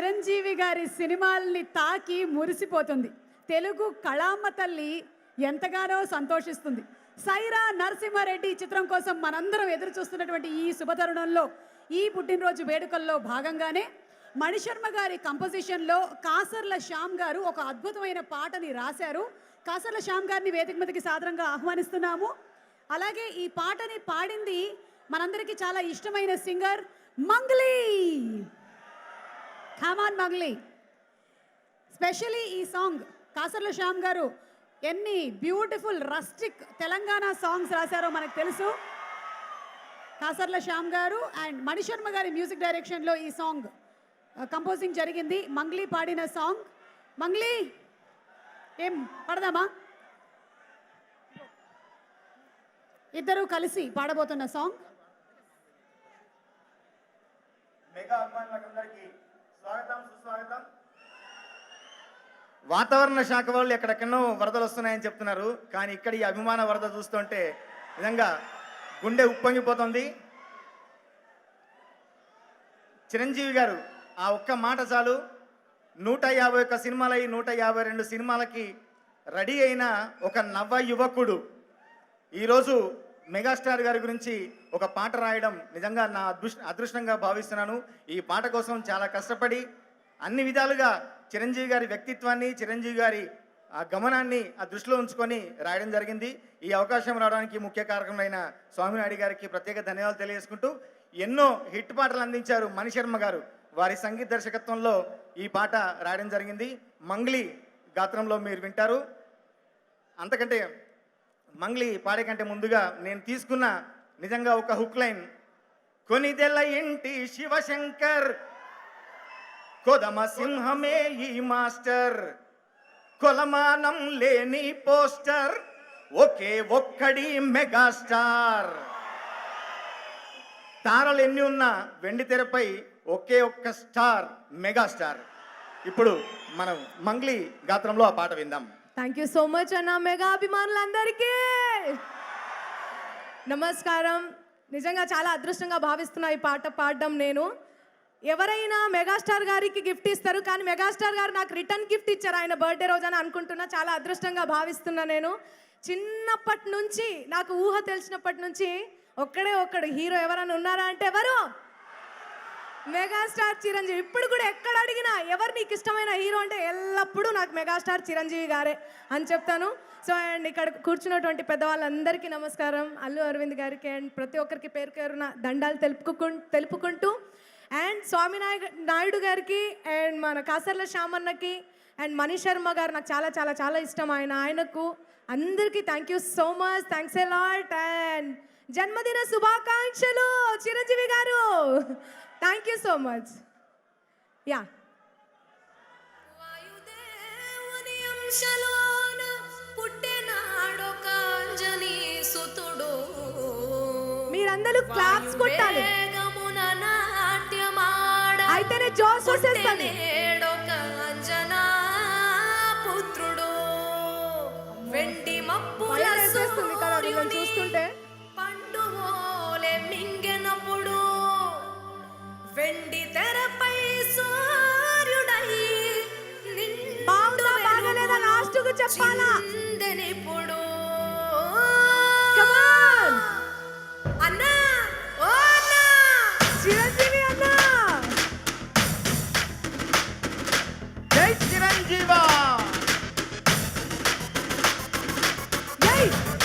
చిరంజీవి గారి సినిమాల్ని తాకి మురిసిపోతుంది. తెలుగు కళామ్మ తల్లి ఎంతగానో సంతోషిస్తుంది. సైరా నరసింహారెడ్డి చిత్రం కోసం మనందరం ఎదురు చూస్తున్నటువంటి ఈ శుభతరుణంలో ఈ పుట్టినరోజు వేడుకల్లో భాగంగానే మణిశర్మ గారి కంపోజిషన్లో కాసర్ల శ్యామ్ గారు ఒక అద్భుతమైన పాటని రాశారు. కాసర్ల శ్యామ్ గారిని వేదిక మీదకి సాదరంగా ఆహ్వానిస్తున్నాము. అలాగే ఈ పాటని పాడింది మనందరికీ చాలా ఇష్టమైన singer Mangli! Come on Mangli specially ఈ సాంగ్ కాసర్ల శ్యామ్ గారు ఎన్ని బ్యూటిఫుల్ రస్టిక్ తెలంగాణ సాంగ్స్ రాశారో మనకు తెలుసు. కాసర్ల శ్యామ్ గారు అండ్ మణిశర్మ గారి మ్యూజిక్ డైరెక్షన్లో ఈ సాంగ్ కంపోజింగ్ uh, జరిగింది. మంగ్లీ పాడిన సాంగ్ మంగ్లీ ఏం పడదామా? ఇద్దరు కలిసి పాడబోతున్న సాంగ్ మెగా అభిమానులందరికీ వాతావరణ శాఖ వాళ్ళు ఎక్కడెక్కడో వరదలు వస్తున్నాయని చెప్తున్నారు. కానీ ఇక్కడ ఈ అభిమాన వరద చూస్తుంటే నిజంగా గుండె ఉప్పొంగిపోతుంది. చిరంజీవి గారు ఆ ఒక్క మాట చాలు. నూట యాభై ఒక్క సినిమాలై నూట యాభై రెండు సినిమాలకి రెడీ అయిన ఒక నవ యువకుడు. ఈరోజు మెగాస్టార్ గారి గురించి ఒక పాట రాయడం నిజంగా నా అదృష్ట అదృష్టంగా భావిస్తున్నాను. ఈ పాట కోసం చాలా కష్టపడి అన్ని విధాలుగా చిరంజీవి గారి వ్యక్తిత్వాన్ని చిరంజీవి గారి ఆ గమనాన్ని ఆ దృష్టిలో ఉంచుకొని రాయడం జరిగింది. ఈ అవకాశం రావడానికి ముఖ్య కారకమైన స్వామినాయుడు గారికి ప్రత్యేక ధన్యవాదాలు తెలియజేసుకుంటూ ఎన్నో హిట్ పాటలు అందించారు మణిశర్మ గారు. వారి సంగీత దర్శకత్వంలో ఈ పాట రాయడం జరిగింది. మంగ్లీ గాత్రంలో మీరు వింటారు. అంతకంటే మంగ్లీ పాడే కంటే ముందుగా నేను తీసుకున్న నిజంగా ఒక హుక్ లైన్. కొనిదెల ఇంటి శివశంకర్ కొదమ సింహమే ఈ మాస్టర్ కొలమానం లేని పోస్టర్ ఒకే ఒక్కడి మెగాస్టార్. తారలు ఎన్ని ఉన్నా వెండి తెరపై ఒకే ఒక్క స్టార్ మెగాస్టార్. ఇప్పుడు మనం మంగ్లీ గాత్రంలో ఆ పాట విందాం. థ్యాంక్ యూ సో మచ్ అన్న మెగా అభిమానులందరికీ. నమస్కారం. నిజంగా చాలా అదృష్టంగా భావిస్తున్నా ఈ పాట పాడడం నేను. ఎవరైనా మెగాస్టార్ గారికి గిఫ్ట్ ఇస్తారు కానీ మెగాస్టార్ గారు నాకు రిటర్న్ గిఫ్ట్ ఇచ్చారు ఆయన బర్త్డే రోజు అని అనుకుంటున్నా. చాలా అదృష్టంగా భావిస్తున్నా నేను. చిన్నప్పటి నుంచి నాకు ఊహ తెలిసినప్పటి నుంచి ఒక్కడే ఒక్కడు. హీరో ఎవరైనా ఉన్నారా అంటే ఎవరు? మెగాస్టార్ చిరంజీవి. ఇప్పుడు కూడా ఎక్కడ అడిగినా ఎవరు నీకు ఇష్టమైన హీరో అంటే ఎల్లప్పుడూ నాకు మెగాస్టార్ చిరంజీవి గారే అని చెప్తాను. సో అండ్ ఇక్కడ కూర్చున్నటువంటి పెద్దవాళ్ళందరికీ నమస్కారం. అల్లు అరవింద్ గారికి అండ్ ప్రతి ఒక్కరికి పేరు పేరున దండాలు తెలుపుకు తెలుపుకుంటూ అండ్ స్వామి నాయ నాయుడు గారికి అండ్ మన కాసర్ల శ్యామన్నకి అండ్ మనీష్ శర్మ గారు నాకు చాలా చాలా చాలా ఇష్టం. ఆయన ఆయనకు అందరికీ thank you so much thanks a lot and జన్మదిన శుభాకాంక్షలు Chiranjeevi garu. Thank you so much ya. మీరందరూ క్లాప్స్ కొట్టాలి. అయితేనే జోస్ వచ్చేస్తుంది వేసేస్తుంది కదా సూర్యుని చూస్తుంటే? పండువోలే మింగెనప్పుడు వెండి తెరపై సూర్యుడై బాగుందా బాగాలేదా? లాస్ట్కు చెప్పాలా? చిందెనిప్పుడు Hey!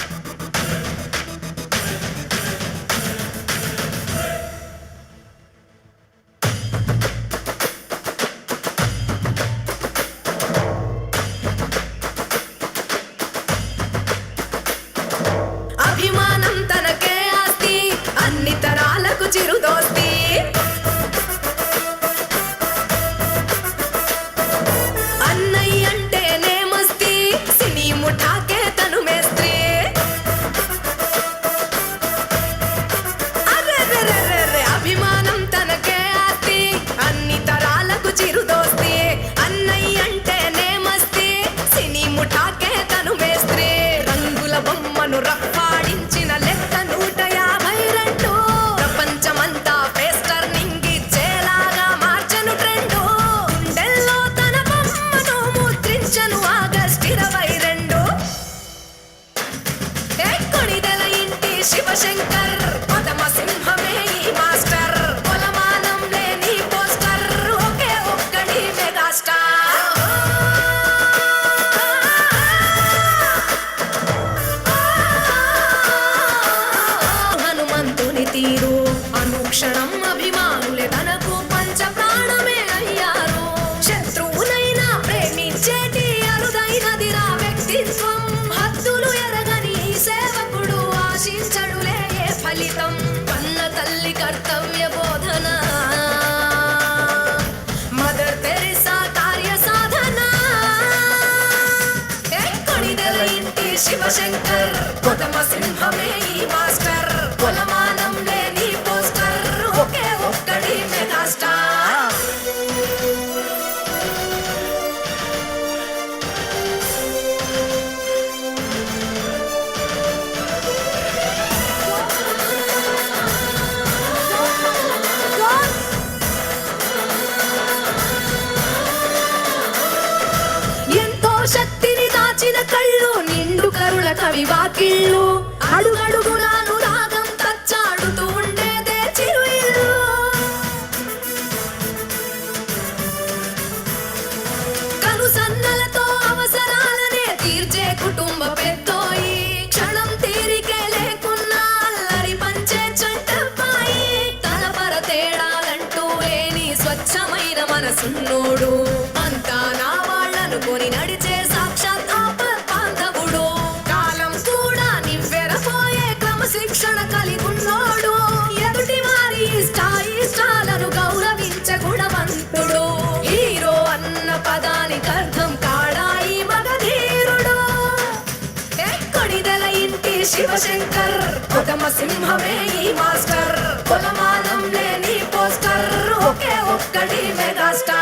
శంకర్ కొదమ సింహమే మాస్టర్ కొలమా కవి వాకిళ్ళు. అడుగడుగునాను రాగం తచ్చాడుతూ ఉండేదే చిరు ఇల్లు కను సన్నలతో అవసరాలనే తీర్చే కుటుంబ పెద్దోయి. క్షణం తీరికే లేకున్నా అల్లరి పంచే చంటబ్బాయి. తలపర తేడాలంటూ లేని స్వచ్ఛమైన మనసున్నోడు. అంతా నా వాళ్ళనుకొని నడిచే శంకర్ కొటమ సింహమే ఈ మాస్టర్. కొలమానం లేని పోస్టర్ ఒకే ఒక్కడి మెగాస్టార్.